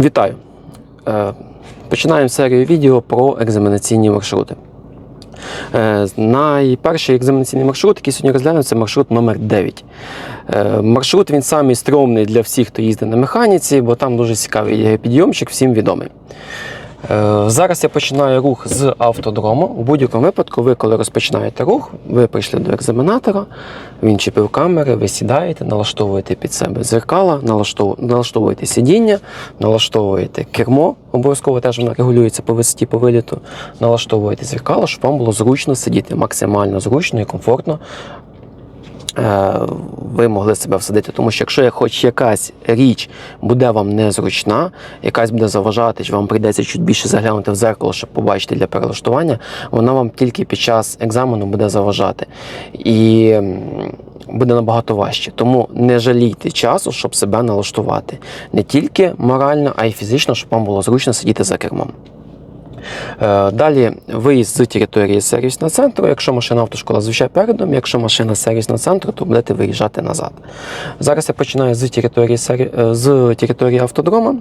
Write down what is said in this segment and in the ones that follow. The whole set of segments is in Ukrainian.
Вітаю! Е, Починаємо серію відео про екзаменаційні маршрути. Е, Найперший екзаменаційний маршрут, який сьогодні розглянув, це маршрут номер 9 Е, Маршрут він самий стрьомний для всіх, хто їздить на механіці, бо там дуже цікавий підйомчик, всім відомий. Е, Зараз я починаю рух з автодрому. У будь-якому випадку, ви, коли розпочинаєте рух, ви прийшли до екзаменатора, він чіпив камери, ви сідаєте, налаштовуєте під себе налаштову- налаштовуєте сидіння, налаштовуєте кермо, обов'язково теж воно регулюється по висоті по виліту, налаштовуєте дзеркало, щоб вам було зручно сидіти, максимально зручно і комфортно ви могли себе всадити. Тому що якщо хоч якась річ буде вам незручна, якась буде заважати, чи вам прийдеться чуть більше заглянути в зеркало, щоб побачити для перелаштування, вона вам тільки під час екзамену буде заважати. І буде набагато важче. Тому не жалійте часу, щоб себе налаштувати. Не тільки морально, а й фізично, щоб вам було зручно сидіти за кермом. Е, Далі виїзд з території сервісного центру. Якщо машина автошкола, звичайно передом. Якщо машина сервісного центру, то будете виїжджати назад. Зараз я починаю з території, е, з території автодрома.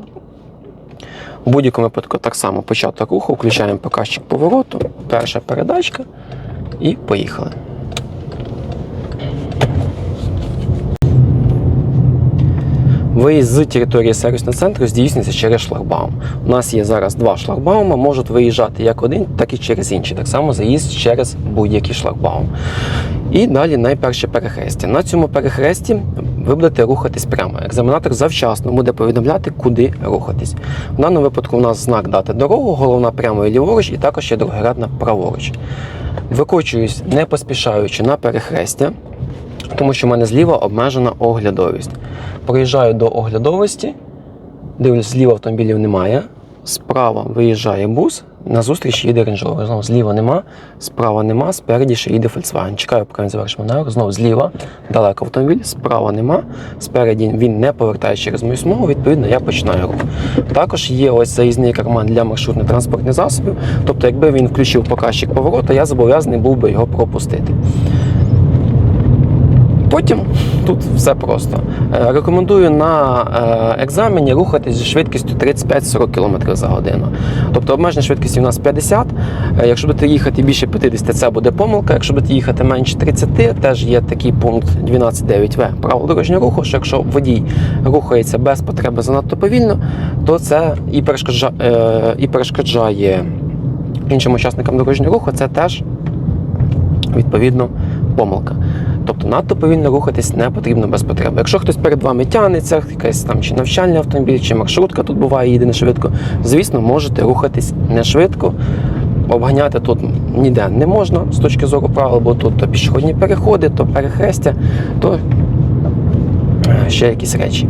У будь-якому випадку так само початок руху, включаємо показчик повороту, перша передачка і поїхали. Виїзд з території сервісного центру здійснюється через шлагбаум. У нас є зараз два шлагбауми, можуть виїжджати як один, так і через інший. Так само заїзд через будь-який шлагбаум. І далі найперше перехрестя. На цьому перехресті ви будете рухатись прямо. Екзаменатор завчасно буде повідомляти, куди рухатись. В даному випадку у нас знак дати дорогу, головна прямо і ліворуч, і також є другорядна праворуч. Викочуюсь, не поспішаючи на перехрестя тому що в мене зліва обмежена оглядовість. Проїжджаю до оглядовості, дивлюсь, зліва автомобілів немає. Справа виїжджає бус, назустріч їде Range. Знову зліва нема, справа нема, спереді ще їде Volkswagen. Чекаю, поки він завершить маневр. Знову зліва далеко автомобіль, справа нема, спереді він не повертає через мою смугу, відповідно, я починаю рух. Також є ось заїзний карман для маршрутних транспортних засобів. Тобто, якби він включив показчик повороту, я зобов'язаний був би його пропустити. Потім тут все просто. Е, Рекомендую на е, екзамені рухатись зі швидкістю 35-40 км за годину. Тобто обмежена швидкість у нас 50. Е, Якщо будете їхати більше 50, це буде помилка. Якщо будете їхати менше 30, теж є такий пункт 12.9в правил дорожнього руху, що якщо водій рухається без потреби занадто повільно, то це і перешкоджа- е, і перешкоджає іншим учасникам дорожнього руху, це теж відповідно помилка. Тобто надто повільно рухатись не потрібно без потреби. Якщо хтось перед вами тягнеться, якийсь там чи навчальний автомобіль, чи маршрутка тут буває, їде не швидко, звісно, можете рухатись не швидко. Обганяти тут ніде не можна з точки зору правил, бо тут то пішохідні переходи, то перехрестя, то е, ще якісь речі.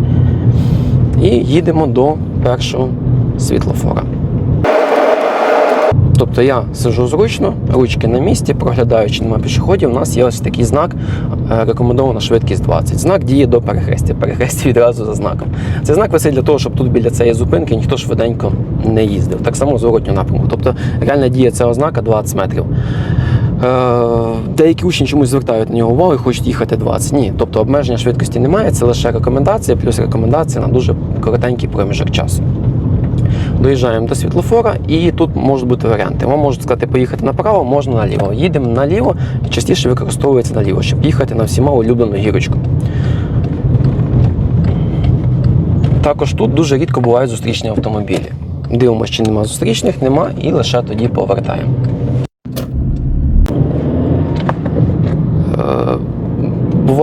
І їдемо до першого світлофора. Тобто я сижу зручно, ручки на місці, проглядаю, чи немає пішоходів. У нас є ось такий знак, е, рекомендована швидкість 20. Знак діє до перехрестя. Перехрестя відразу за знаком. Цей знак висить для того, щоб тут біля цієї зупинки ніхто швиденько не їздив. Так само зворотню напрямку. Тобто реальна дія цього знака 20 метрів. Е, Деякі учні чомусь звертають на нього увагу і хочуть їхати 20. Ні, тобто обмеження швидкості немає, це лише рекомендація, плюс рекомендація на дуже коротенький проміжок часу. Доїжджаємо до світлофора, і тут можуть бути варіанти. Вам можуть сказати, поїхати направо, можна наліво. Їдемо наліво, частіше використовується наліво, щоб їхати на всіма улюблену гірочку. Також тут дуже рідко бувають зустрічні автомобілі. Дивимося, чи нема зустрічних, нема, і лише тоді повертаємо.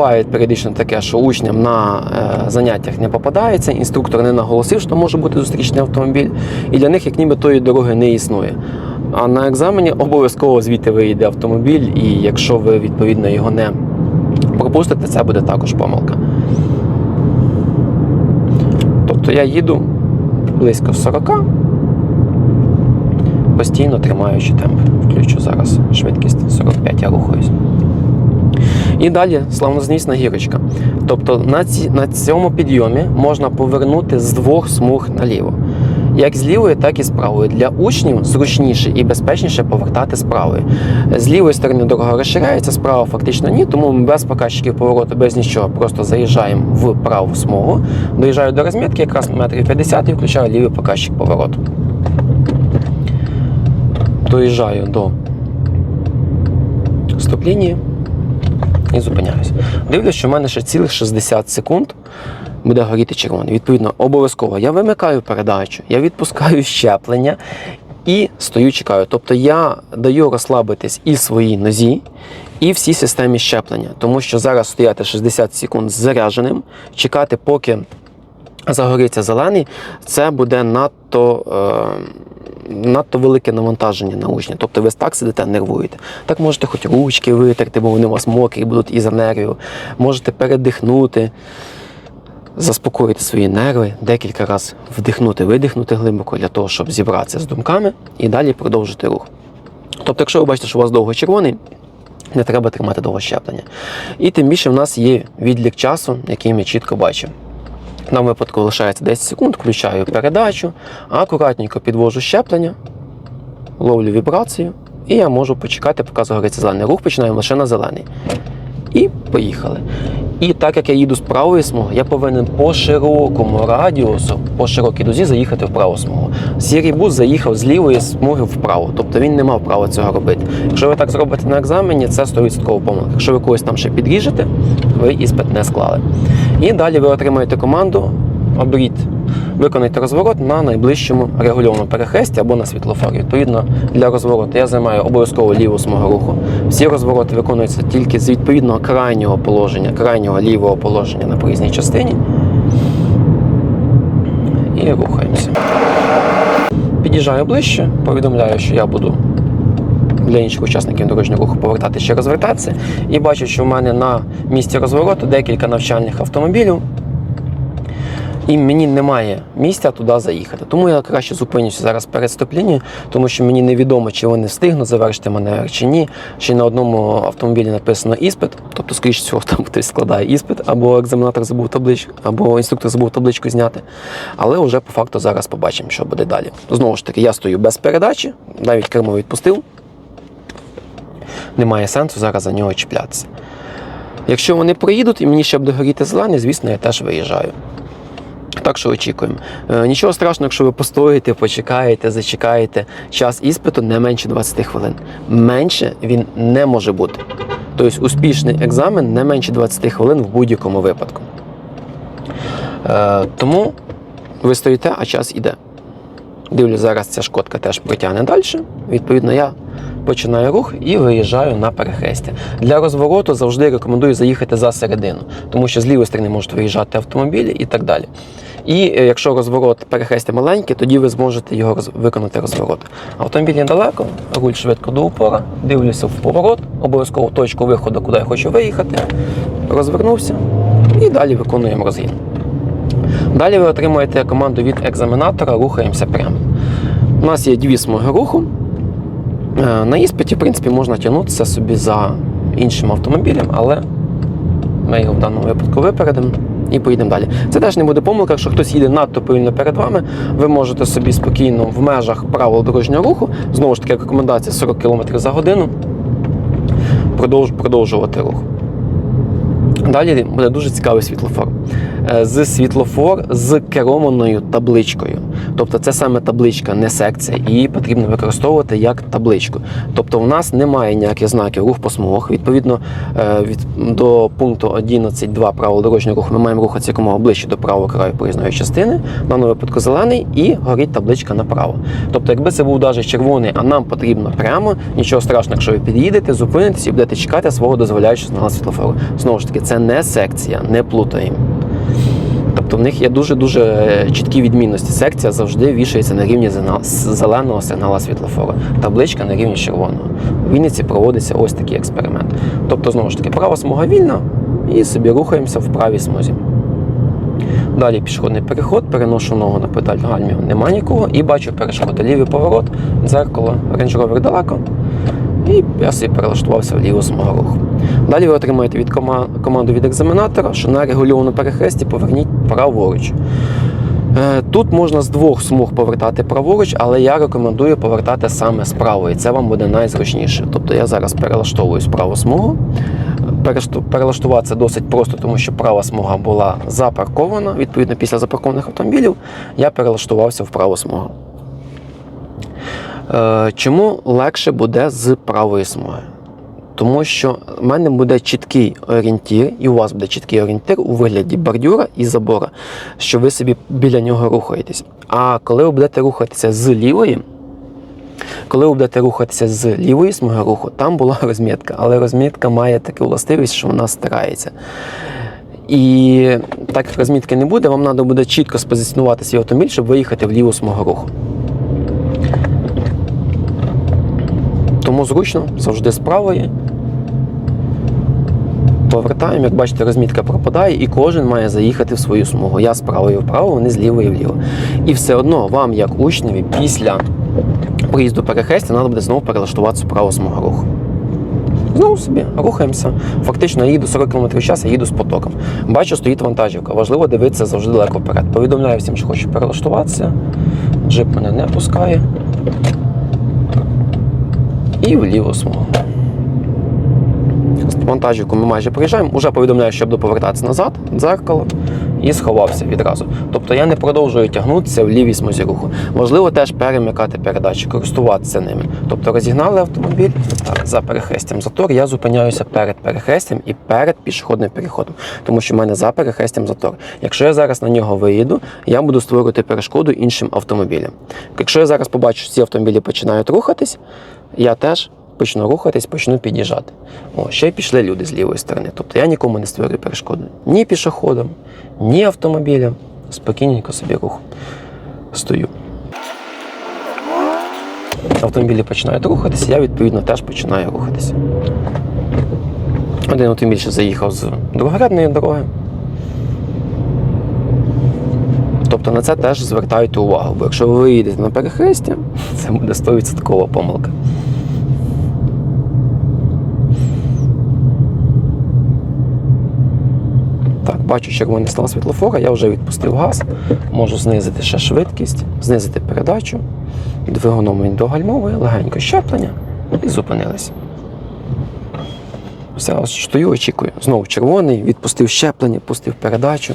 Буває періодично таке, що учням на е, заняттях не попадається, інструктор не наголосив, що може бути зустрічний автомобіль, і для них як ніби тої дороги не існує. А на екзамені обов'язково звідти вийде автомобіль, і якщо ви відповідно його не пропустите, це буде також помилка. Тобто я їду близько 40, постійно тримаючи темп. Включу зараз швидкість 45, я рухаюсь. І далі славнозвісна гірочка. Тобто на, ці, на цьому підйомі можна повернути з двох смуг наліво. як з лівої, так і з правої. Для учнів зручніше і безпечніше повертати з правої. З лівої сторони дорога розширяється, справа фактично ні, тому ми без показчиків повороту, без нічого, просто заїжджаємо в праву смугу, доїжджаю до розмітки, якраз метрів 50 і включаю лівий показчик повороту. Доїжджаю до стоп-лінії і зупиняюся. Дивлюсь, що в мене ще цілих 60 секунд буде горіти червоний. Відповідно, обов'язково я вимикаю передачу, я відпускаю щеплення і стою, чекаю. Тобто я даю розслабитись і своїй нозі, і всій системі щеплення. Тому що зараз стояти 60 секунд з зарядженим, чекати, поки загориться зелений, це буде надто. Е- Надто велике навантаження на учня. Тобто ви так сидите, нервуєте. Так можете хоч ручки витерти, бо вони у вас мокрі будуть із нервів. Можете передихнути, заспокоїти свої нерви, декілька разів вдихнути, видихнути глибоко для того, щоб зібратися з думками і далі продовжити рух. Тобто, якщо ви бачите, що у вас довго червоний, не треба тримати довго щеплення. І тим більше в нас є відлік часу, який ми чітко бачимо. В випадку лишається 10 секунд, включаю передачу, акуратненько підвожу щеплення, ловлю вібрацію, і я можу почекати, поки загориться зелений. Рух починаємо лише на зелений. І поїхали. І так як я їду з правої смуги, я повинен по широкому радіусу, по широкій дузі заїхати в праву смугу. Сірий бус заїхав з лівої смуги вправо, тобто він не мав права цього робити. Якщо ви так зробите на екзамені, це 100% помилка. Якщо ви когось там ще підріжете, ви іспит не склали. І далі ви отримаєте команду, оберіть, виконайте розворот на найближчому регульованому перехресті або на світлофорі. Відповідно, для розвороту я займаю обов'язково ліву смугу руху. Всі розвороти виконуються тільки з відповідного крайнього положення, крайнього лівого положення на проїзній частині. І рухаємося. Під'їжджаю ближче, повідомляю, що я буду для інших учасників дорожнього руху повертатися чи розвертатися. І бачу, що в мене на місці розвороту декілька навчальних автомобілів. І мені немає місця туди заїхати. Тому я краще зупинюся зараз перед стоп-лінією, тому що мені невідомо, чи вони встигнуть завершити маневр чи ні. Чи на одному автомобілі написано іспит, тобто, скоріш всього, там хтось складає іспит, або екзаменатор забув табличку, або інструктор забув табличку зняти. Але вже по факту зараз побачимо, що буде далі. Знову ж таки, я стою без передачі, навіть кермо відпустив. Немає сенсу зараз за нього чіплятися. Якщо вони проїдуть і мені ще буде горіти зелений, звісно, я теж виїжджаю. Так що очікуємо. Е, Нічого страшного, якщо ви постоїте, почекаєте, зачекаєте. Час іспиту не менше 20 хвилин. Менше він не може бути. Тобто успішний екзамен не менше 20 хвилин в будь-якому випадку. Е, тому ви стоїте, а час іде. Дивлюсь, зараз ця шкодка теж протягне далі. Відповідно, я починаю рух і виїжджаю на перехрестя. Для розвороту завжди рекомендую заїхати за середину, тому що з лівої сторони можуть виїжджати автомобілі і так далі. І е, якщо розворот перехрестя маленький, тоді ви зможете його роз- виконати розворот. Автомобіль недалеко, руль швидко до упора, дивлюся в поворот, обов'язково точку виходу, куди я хочу виїхати, розвернувся і далі виконуємо розгін. Далі ви отримуєте команду від екзаменатора Рухаємося прямо. У нас є дві смуги руху. Е, На іспиті, в принципі, можна тягнутися собі за іншим автомобілем, але ми його в даному випадку випередимо і поїдемо далі. Це теж не буде помилка, якщо хтось їде надто повільно перед вами, ви можете собі спокійно в межах правил дорожнього руху, знову ж таки, рекомендація 40 км за годину, продовж, продовжувати рух. Далі буде дуже цікавий світлофор. Е, З світлофор з керованою табличкою. Тобто це саме табличка, не секція, її потрібно використовувати як табличку. Тобто в нас немає ніяких знаків рух по смугах. Відповідно, е, від, до пункту 11.2 правил дорожнього руху ми маємо рухатися якомога ближче до правого краю проїзної частини, в даному випадку зелений, і горить табличка направо. Тобто, якби це був навіть червоний, а нам потрібно прямо, нічого страшного, якщо ви під'їдете, зупинитесь і будете чекати свого дозволяючого сигналу світлофору. Знову ж таки, це не секція, не плутаємо. Тобто в них є дуже-дуже е, чіткі відмінності. Секція завжди вішається на рівні зеленого сигнала світлофору, табличка на рівні червоного. В Вінниці проводиться ось такий експеримент. Тобто, знову ж таки, права смуга вільна і собі рухаємося в правій смузі. Далі пішохідний переход, переношу ногу на педаль гальмів, нема нікого, і бачу перешкоди. Лівий поворот, дзеркало, Rover далеко. І я собі перелаштувався в ліву смугу руху. Далі ви отримаєте від кома- команду від екзаменатора, що на регульованому перехресті поверніть праворуч. Е, Тут можна з двох смуг повертати праворуч, але я рекомендую повертати саме з правої. Це вам буде найзручніше. Тобто я зараз перелаштовую з праву смугу. Перелаштуватися досить просто, тому що права смуга була запаркована. Відповідно, після запаркованих автомобілів я перелаштувався в праву смугу. Е, Чому легше буде з правої смуги? Тому що в мене буде чіткий орієнтір, і у вас буде чіткий орієнтир у вигляді бордюра і забора, що ви собі біля нього рухаєтесь. А коли ви будете рухатися з лівої, коли ви будете рухатися з лівої смуги руху, там була розмітка, але розмітка має таку властивість, що вона стирається. І так як розмітки не буде, вам треба буде чітко спозиціонувати свій автомобіль, щоб виїхати в ліву смугу руху. Тому зручно завжди з правої. Повертаємо, як бачите, розмітка пропадає, і кожен має заїхати в свою смугу. Я з правої вправо, вони з лівої вліво. І все одно вам, як учневі, після проїзду перехрестя, треба буде знову перелаштуватися в праву смугу руху. Знову собі рухаємося. Фактично я їду 40 км в час, я їду з потоком. Бачу, стоїть вантажівка. Важливо дивитися завжди далеко вперед. Повідомляю всім, що хочу перелаштуватися. Джип мене не пускає. І в ліву смугу. Вантажівку ми майже приїжджаємо, уже повідомляю, щоб повертатися назад, дзеркало, і сховався відразу. Тобто я не продовжую тягнутися в лівій смузі руху. Важливо теж перемикати передачі, користуватися ними. Тобто розігнали автомобіль за перехрестям затор, я зупиняюся перед перехрестям і перед пішохідним переходом, тому що в мене за перехрестям затор. Якщо я зараз на нього виїду, я буду створювати перешкоду іншим автомобілям. Якщо я зараз побачу, що ці автомобілі починають рухатись, я теж почну рухатись, почну під'їжджати. О, ще й пішли люди з лівої сторони. Тобто я нікому не створюю перешкоду. Ні пішоходам, ні автомобілям. Спокійненько собі руху. Стою. Автомобілі починають рухатися, я відповідно теж починаю рухатися. Один автомобіль ще заїхав з другорядної дороги. Тобто на це теж звертайте увагу, бо якщо ви виїдете на перехрестя, це буде 100% помилка. Бачу червоний стал світлофора, я вже відпустив газ, можу знизити ще швидкість, знизити передачу. Двигуном він догальмовує, легенько щеплення і зупинилися. Все, стою, очікую. Знову червоний, відпустив щеплення, пустив передачу.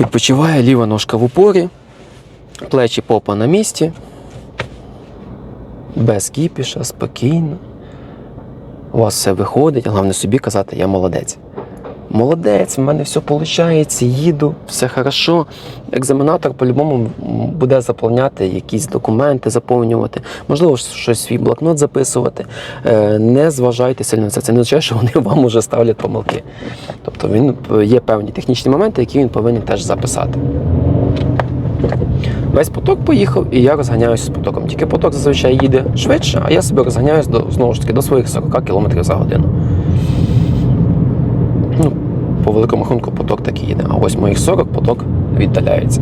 Відпочиває ліва ножка в упорі, плечі попа на місці. Без кіпіша, спокійно. У вас все виходить, головне собі казати, я молодець. Молодець, в мене все виходить, їду, все хорошо. Екзаменатор по-любому буде заповняти якісь документи, заповнювати, можливо, щось свій блокнот записувати. Е, Не зважайте сильно на це. Це не означає, що вони вам уже ставлять помилки. Тобто він є певні технічні моменти, які він повинен теж записати. Весь поток поїхав, і я розганяюся з потоком. Тільки поток зазвичай їде швидше, а я себе розганяюсь до, знову ж таки до своїх 40 км за годину. По великому рахунку поток так і їде. А ось моїх 40 поток віддаляється.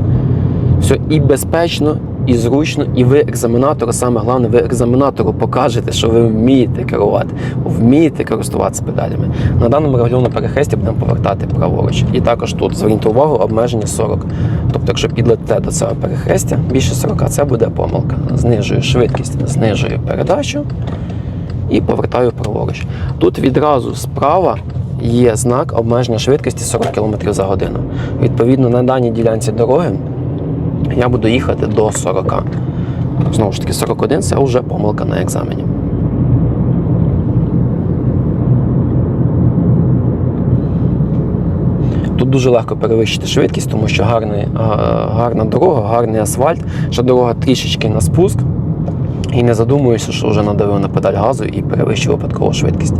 Все і безпечно, і зручно, і ви екзаменатору, саме головне, ви екзаменатору покажете, що ви вмієте керувати, вмієте користуватися педалями. На даному регульованому перехресті будемо повертати праворуч. І також тут зверніть увагу, обмеження 40. Тобто, якщо підлетите до цього перехрестя, більше 40, це буде помилка. Знижую швидкість, знижую передачу і повертаю праворуч. Тут відразу справа є знак обмеження швидкості 40 км за годину. Відповідно, на даній ділянці дороги я буду їхати до 40. Знову ж таки, 41 це вже помилка на екзамені. Тут дуже легко перевищити швидкість, тому що гарний, гарна дорога, гарний асфальт, що дорога трішечки на спуск. І не задумуюся, що вже надавив на педаль газу і перевищив випадково швидкість.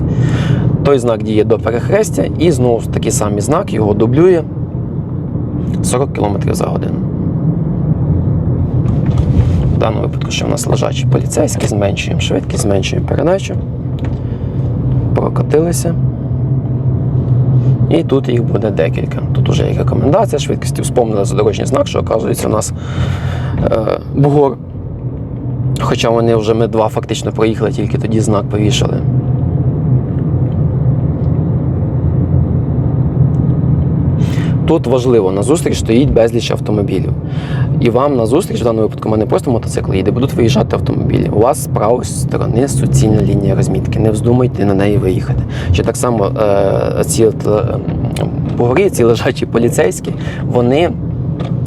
Той знак діє до перехрестя, і знову такий самий знак його дублює 40 км за годину. В даному випадку, що в нас лежачий поліцейський, зменшуємо швидкість, зменшуємо передачу. Прокотилися. І тут їх буде декілька. Тут вже є рекомендація швидкості. Вспомнили за дорожній знак, що оказується у нас е, бугор. Хоча вони вже ми два фактично проїхали, тільки тоді знак повішали. Тут важливо, на зустріч стоїть безліч автомобілів. І вам на зустріч, в даному випадку, мене просто мотоцикл їде, будуть виїжджати автомобілі. У вас з правої сторони суцільна лінія розмітки. Не вздумайте на неї виїхати. Чи так само е, ці е, погорі, ці лежачі поліцейські, вони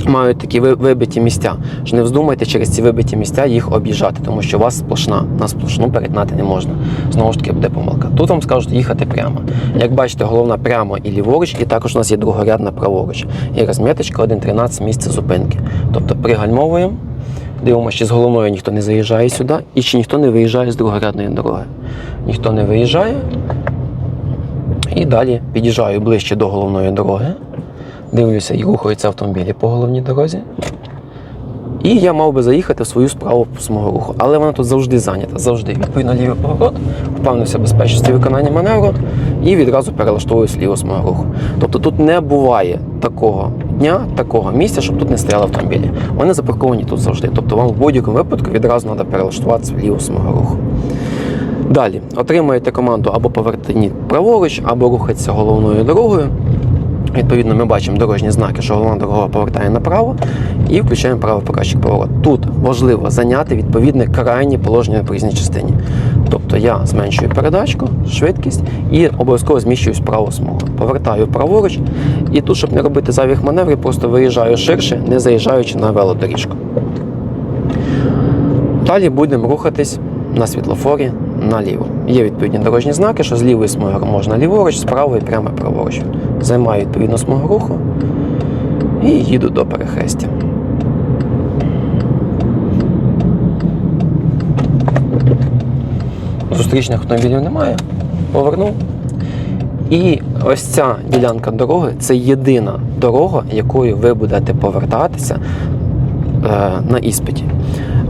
мають такі вибиті місця. Що не вздумайте через ці вибиті місця їх об'їжджати, тому що у вас сплошна, на сплошну перетнати не можна. Знову ж таки, буде помилка. Тут вам скажуть їхати прямо. Як бачите, головна прямо і ліворуч, і також у нас є другорядна праворуч. І розміточка 1.13 місце зупинки. Тобто пригальмовуємо. Дивимося, чи з головною ніхто не заїжджає сюди, і чи ніхто не виїжджає з другорядної дороги. Ніхто не виїжджає. І далі під'їжджаю ближче до головної дороги. Дивлюся, і рухаються автомобілі по головній дорозі. І я мав би заїхати в свою справу смугу руху. Але вона тут завжди зайнята, завжди. Відповідно, лівий поворот, впевнився в безпечності виконання маневру і відразу перелаштовуюсь в ліву смугу руху. Тобто тут не буває такого дня, такого місця, щоб тут не стояли автомобілі. Вони запарковані тут завжди. Тобто вам в будь-якому випадку відразу треба перелаштуватися в ліву смугу руху. Далі отримаєте команду або поверніть праворуч, або рухатися головною дорогою. Відповідно, ми бачимо дорожні знаки, що головна дорога повертає направо і включаємо правий показчик поворот. Тут важливо зайняти відповідне крайнє положення на проїзній частині. Тобто я зменшую передачку, швидкість і обов'язково зміщуюсь в праву смугу. Повертаю праворуч, і тут, щоб не робити зайвих маневрів, просто виїжджаю ширше, не заїжджаючи на велодоріжку. Далі будемо рухатись на світлофорі наліво. Є відповідні дорожні знаки, що з лівої смуги можна ліворуч, з правої прямо праворуч. Займаю відповідну смугу руху і їду до перехрестя. Зустрічних автомобілів немає. Повернув. І ось ця ділянка дороги це єдина дорога, якою ви будете повертатися е, на іспиті.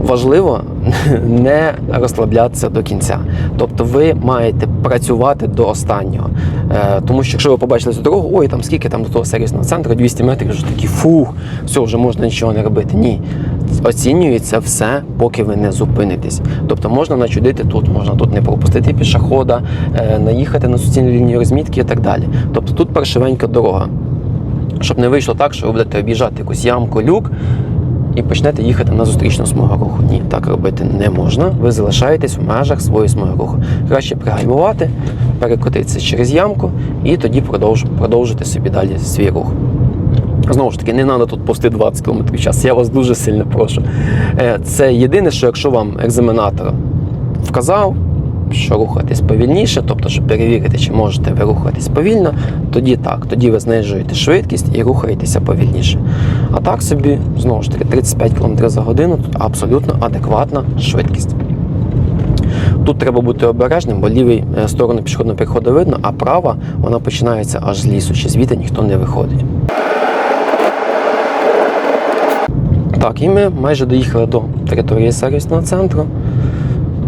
Важливо не розслаблятися до кінця. Тобто ви маєте працювати до останнього. Е, тому що якщо ви побачили цю дорогу, ой, там скільки там до того сервісного центру, 200 метрів, вже такі фух, все, вже можна нічого не робити. Ні. Оцінюється все, поки ви не зупинитесь. Тобто можна начудити тут, можна тут не пропустити пішохода, е, наїхати на суцільну лінію розмітки і так далі. Тобто тут паршивенька дорога. Щоб не вийшло так, що ви будете об'їжджати якусь ямку, люк і почнете їхати на зустрічну смугу руху. Ні, так робити не можна. Ви залишаєтесь в межах своєї смуги руху. Краще пригальмувати, перекотитися через ямку і тоді продовж, продовжити собі далі свій рух. Знову ж таки, не треба тут пости 20 км в час. Я вас дуже сильно прошу. Е, Це єдине, що якщо вам екзаменатор вказав, що рухатись повільніше, тобто, щоб перевірити, чи можете ви рухатись повільно, тоді так, тоді ви знижуєте швидкість і рухаєтеся повільніше. А так собі, знову ж таки, 35 км за годину тут абсолютно адекватна швидкість. Тут треба бути обережним, бо лівий е, сторону пішохідного переходу видно, а права вона починається аж з лісу, чи звідти ніхто не виходить. Так, і ми майже доїхали до території сервісного центру.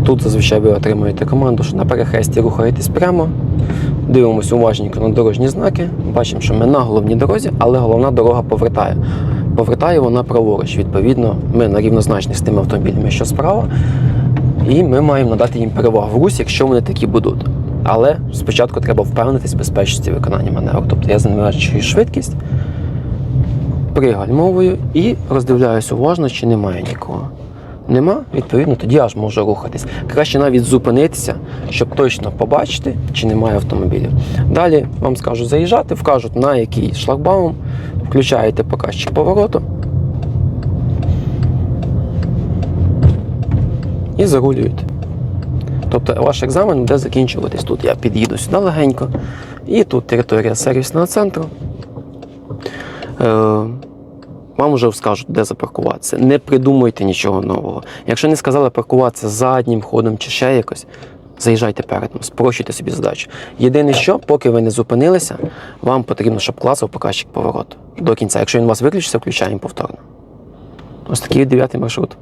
Тут зазвичай ви отримуєте команду, що на перехресті рухаєтесь прямо. Дивимося уважненько на дорожні знаки. Бачимо, що ми на головній дорозі, але головна дорога повертає. Повертає вона праворуч. Відповідно, ми на рівнозначних з тими автомобілями, що справа, і ми маємо надати їм перевагу в русі, якщо вони такі будуть. Але спочатку треба впевнитись в безпечності виконання маневру. Тобто я зменшую швидкість, пригальмовую і роздивляюся уважно, чи немає нікого. Нема, відповідно, тоді аж можу рухатись. Краще навіть зупинитися, щоб точно побачити, чи немає автомобілів. Далі вам скажуть заїжджати, вкажуть на який шлагбаум, включаєте показчик повороту і загулюєте. Тобто ваш екзамен буде закінчуватись тут. Я під'їду сюди легенько, і тут територія сервісного центру. Вам вже скажуть, де запаркуватися. Не придумуйте нічого нового. Якщо не сказали паркуватися заднім ходом чи ще якось, заїжджайте передом, спрощуйте собі задачу. Єдине, що, поки ви не зупинилися, вам потрібно, щоб класив показчик повороту до кінця. Якщо він у вас виключиться, включаємо повторно. Ось такий дев'ятий маршрут.